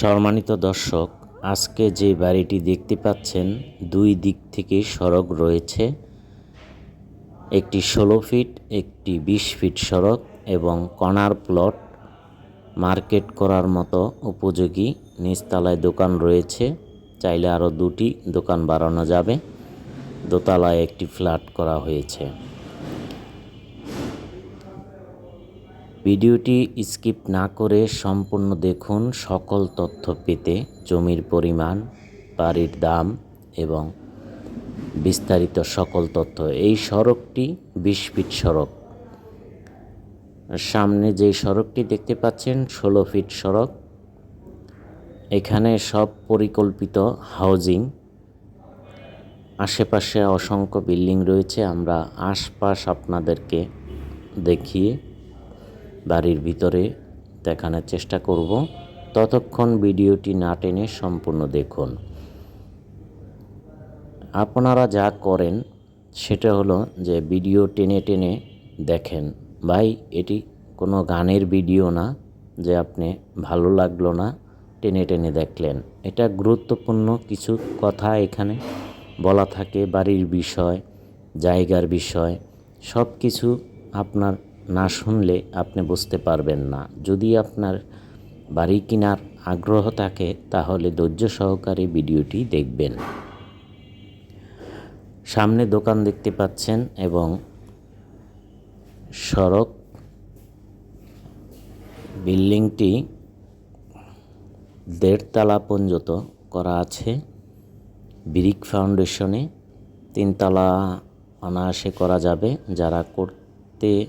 সম্মানিত দর্শক, আজকে যে বাড়িটি দেখতে পাচ্ছেন, দুই দিক থেকে সড়ক রয়েছে। একটি ষোলো ফিট, একটি বিশ ফিট সড়ক এবং কর্নার প্লট মার্কেট করার মতো উপযোগী নিচতলায় দোকান রয়েছে। চাইলে আরও দুটি দোকান বাড়ানো যাবে। দোতলায় একটি ফ্ল্যাট করা হয়েছে। ভিডিওটি স্কিপ না করে সম্পূর্ণ দেখুন সকল তথ্য পেতে, জমির পরিমাণ, বাড়ির দাম এবং বিস্তারিত সকল তথ্য। এই সড়কটি বিশ ফিট সড়ক। সামনে যে সড়কটি দেখতে পাচ্ছেন, ষোলো ফিট সড়ক। এখানে সব পরিকল্পিত হাউজিং। আশেপাশে অসংখ্য বিল্ডিং রয়েছে। আমরা আশপাশ আপনাদেরকে দেখিয়ে বাড়ির ভিতরে দেখানোর চেষ্টা করব। ততক্ষণ ভিডিওটি না টেনে সম্পূর্ণ দেখুন। আপনারা যা করেন, সেটা হলো যে ভিডিও টেনে টেনে দেখেন। ভাই, এটি কোনো গানের ভিডিও না যে আপনি ভালো লাগল না, টেনে টেনে দেখলেন। এটা গুরুত্বপূর্ণ কিছু কথা এখানে বলা থাকে, বাড়ির বিষয়, জায়গার বিষয় সব কিছু আপনার না শুনলে আপনি বুঝতে পারবেন না। যদি আপনার বাড়ি কেনার আগ্রহ থাকে, তাহলে ধৈর্য সহকারে ভিডিওটি দেখবেন। সামনে দোকান দেখতে পাচ্ছেন এবং সড়ক। বিল্ডিংটি দেড়তলা পর্যন্ত করা আছে। ব্রিক ফাউন্ডেশনে তিনতলা অনায়াসে করা যাবে। যারা করতে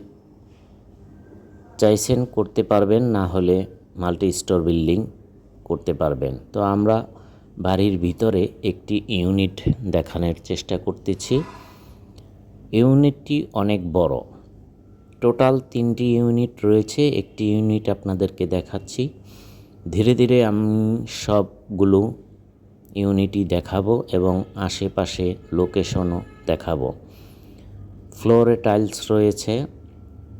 চাইছেন করতে পারবেন, না হলে মাল্টি স্টোর বিল্ডিং করতে পারবেন। তো আমরা বাড়ির ভিতরে একটি ইউনিট দেখানোর চেষ্টা করতেছি। ইউনিটটি অনেক বড়। টোটাল তিনটি ইউনিট রয়েছে। একটি ইউনিট আপনাদেরকে দেখাচ্ছি। ধীরে ধীরে আমি সবগুলো ইউনিটই দেখাবো এবং আশেপাশে লোকেশনও দেখাবো। ফ্লোরে টাইলস রয়েছে,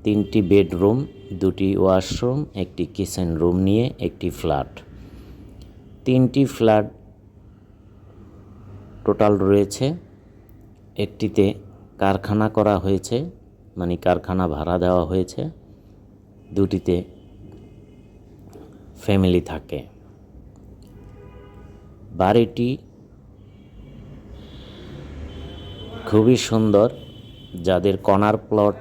তিনটি বেডরুম দুটি ওয়াশরুম, একটি কিচেন রুম নিয়ে একটি ফ্ল্যাট। তিনটি ফ্ল্যাট টোটাল রয়েছে। একটিতে কারখানা করা হয়েছে মানে কারখানা ভাড়া দেওয়া হয়েছে। দুটিতে ফ্যামিলি থাকে। বাড়িটি খুবই সুন্দর। যাদের কনার প্লট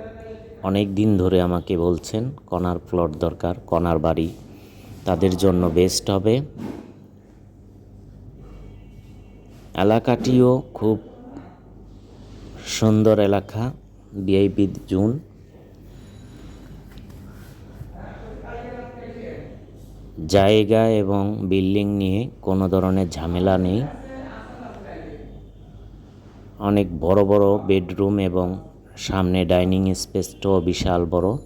অনেক দিন ধরে আমাকে বলছেন কনার প্লট দরকার কনার বাড়ি। তাদের জন্য বেস্ট হবে। এলাকাটিও খুব সুন্দর এলাকা বিআইপি জুন। জায়গা এবং বিল্ডিং নিয়ে কোনো ধরনের ঝামেলা নেই। অনেক বড় বড় বেডরুম এবং সামনে ডাইনিং স্পেসটাও বিশাল বড়।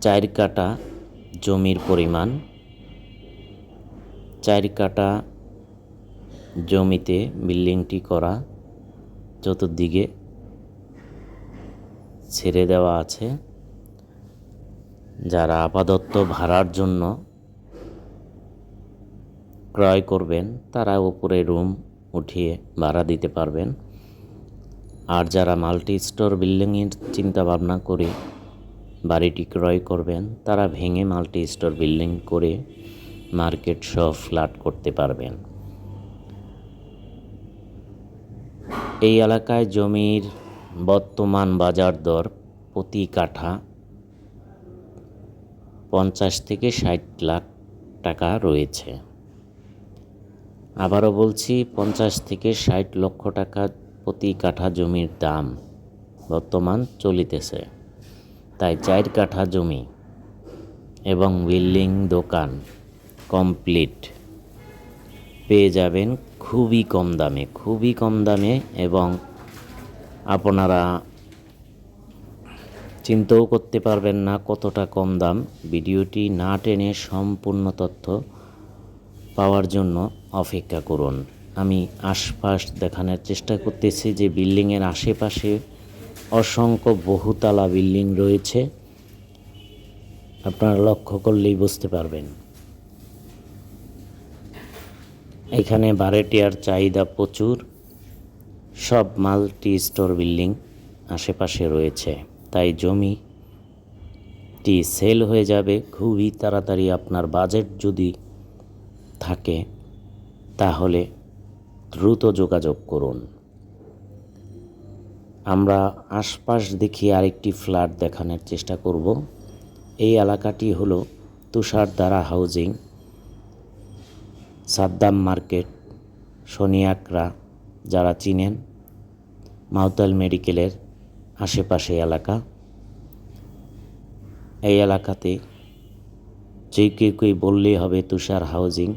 চার কাটা জমির পরিমাণ। চার কাটা জমিতে বিল্ডিংটি করা চতুর্দিকে ছেড়ে দেওয়া আছে। যারা আপাতত ভাড়ার জন্য ক্রয় করবেন, তারা উপরে রুম উঠিয়ে ভাড়া দিতে পারবেন। আর যারা মাল্টি স্টোর বিল্ডিংয়ের চিন্তা ভাবনা করে বাড়িটি ক্রয় করবেন, তারা ভেঙে মাল্টি স্টোর বিল্ডিং করে মার্কেট সহ ফ্ল্যাট করতে পারবেন। এই এলাকায় জমির বর্তমান বাজার দর প্রতি কাঠা পঞ্চাশ থেকে ষাট লাখ টাকা রয়েছে। আবারও বলছি, পঞ্চাশ থেকে ষাট লক্ষ টাকা প্রতি কাঠা জমির দাম বর্তমান চলিতেছে। তাই চার কাঠা জমি এবং বিল্ডিং, দোকান কমপ্লিট। পেয়ে যাবেন খুবই কম দামে, খুবই কম দামে এবং আপনারা চিন্তাও করতে পারবেন না কতটা কম দাম। ভিডিওটি না টেনে সম্পূর্ণ তথ্য পাওয়ার জন্য অপেক্ষা করুন। আমি আশপাশ দেখানোর চেষ্টা করতেছি যে বিল্ডিংয়ের আশেপাশে অসংখ্য বহুতলা বিল্ডিং রয়েছে। আপনারা লক্ষ্য করলেই বুঝতে পারবেন। এখানে ভাড়াটিয়ার চাহিদা প্রচুর। সব মাল্টি স্টোর বিল্ডিং আশেপাশে রয়েছে। তাই জমিটি সেল হয়ে যাবে। খুবই তাড়াতাড়ি আপনার বাজেট যদি থাকে, তাহলে দ্রুত যোগাযোগ করুন। আমরা আশপাশ দেখি আরেকটি ফ্ল্যাট দেখানোর চেষ্টা করব। এই এলাকাটি হলো তুষারধারা হাউজিং, সাদ্দাম মার্কেট, সোনিয়াকরা যারা চিনেন, মাউতাল মেডিকেলের আশেপাশে এলাকা। এই এলাকাতে যে কেউ কেউ বললেই হবে তুষার হাউজিং।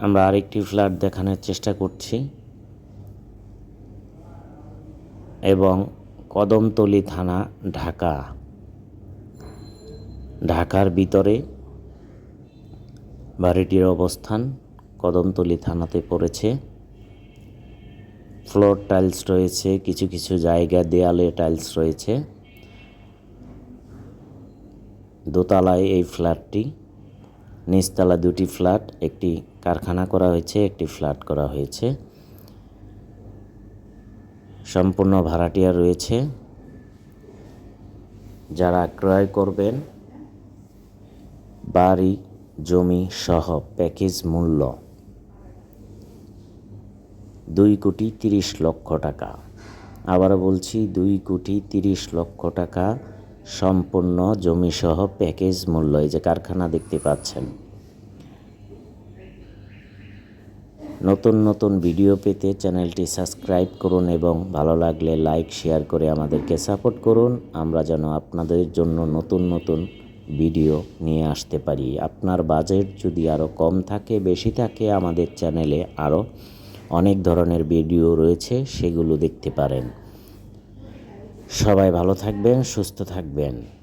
আমরা আরেকটি ফ্ল্যাট দেখানোর চেষ্টা করছি। এবং কদমতলি থানা, ঢাকা। ঢাকার ভিতরে বাড়িটির অবস্থান কদমতলি থানাতে পড়েছে। ফ্লোর টাইলস রয়েছে, কিছু কিছু জায়গা, দেয়ালে টাইলস রয়েছে। দোতলায় এই ফ্ল্যাটটি নিচতলা দুটি ফ্ল্যাট, একটি কারখানা করা হয়েছে, একটি ফ্ল্যাট করা হয়েছে। সম্পূর্ণ ভাড়াটিয়া রয়েছে। যারা ক্রয় করবেন, বাড়ি, জমি সহ প্যাকেজ মূল্য দুই কোটি তিরিশ লক্ষ টাকা। আবার বলছি, দুই কোটি তিরিশ লক্ষ টাকা সম্পূর্ণ জমি সহ প্যাকেজ মূল্য। এই যে কারখানা দেখতে পাচ্ছেন। নতুন নতুন ভিডিও পেতে চ্যানেলটি সাবস্ক্রাইব করুন এবং ভালো লাগলে লাইক, শেয়ার করে আমাদেরকে সাপোর্ট করুন। আমরা যেন আপনাদের জন্য নতুন নতুন ভিডিও নিয়ে আসতে পারি। আপনার বাজেট যদি আরও কম থাকে, বেশি থাকে, আমাদের চ্যানেলে আরও অনেক ধরনের ভিডিও রয়েছে, সেগুলো দেখতে পারেন। সবাই ভালো থাকবেন, সুস্থ থাকবেন।